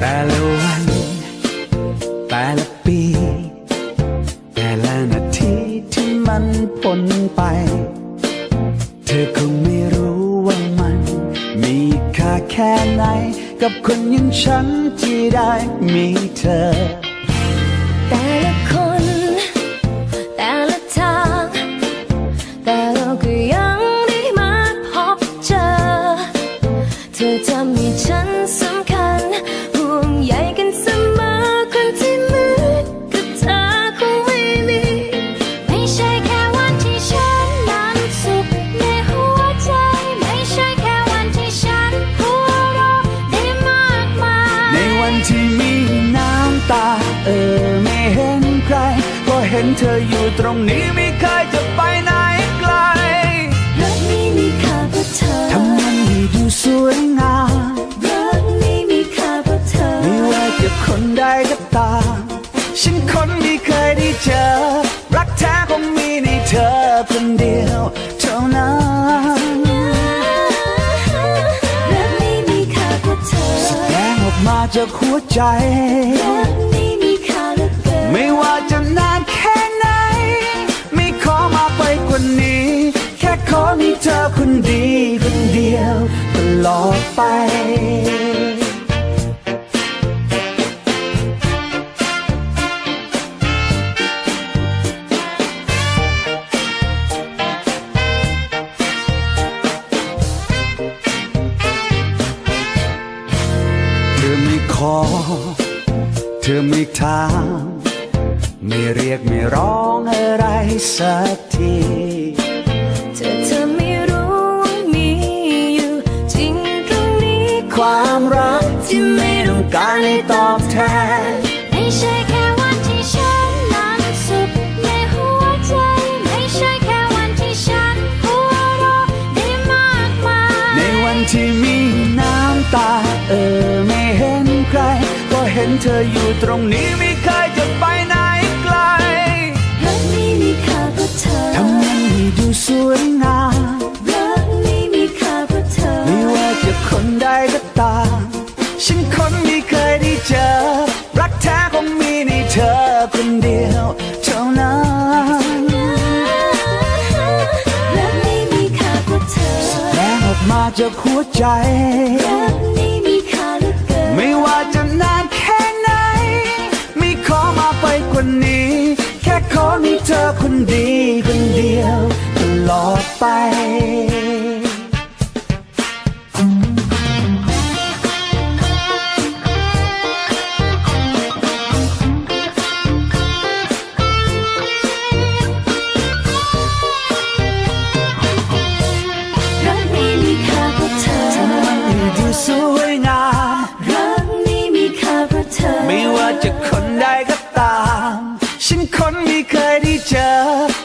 แต่ละวัน แต่ละปี แต่ละนาทีที่มันพ้นไป เธอคงไม่รู้ว่ามัน มีค่าแค่ไหน กับคนอย่างฉันที่ได้มีเธอ วันที่มีน้ำตา เออไม่เห็นใคร ก็เห็นเธออยู่ตรงนี้ไม่เคยจะไปไหนไกลรักนี้มีค่าเพราะเธอทำมันให้ดูสวยงามรักนี้มีค่าเพราะเธอไม่ว่าจะคนใดก็ตามฉันคนไม่เคยได้เจอ รักแท้คงมีในเธอคนเดียวเท่านั้น จากหัวใจ ไม่ว่าจะนานแค่ไหน ไม่ขอมาไปกว่านี้ แค่ขอมีเธอคนดีคนเดียวตลอดไป ขอ เธอไม่ถามไม่เรียกไม่ร้องอะไรสักทีเธอเธอไม่รู้ว่ามีอยู่ จริงตรงนี้ความรักที่ไม่ต้องการให้ตอบแทน นเธออยู่ตรงนี้ไม่เคยจะไปไหนไกลรักนี้มีค่าเพราะเธอทำมันให้ดูสวยงามรักนี้มีค่าเพราะเธอ ไม่ว่าจะคนใดก็ตามฉันคนไม่เคยได้เจอ รักแท้คงมีในเธอคนเดียวเท่านั้นรักนี้มีค่าเพราะเธอแรงออกมาจากหัวใจรักนี้มีค่าเหลือเกินไม่ว่าจะนานแค่ไหน มีเธอคนดีคนเดียวตลอดไป ฉั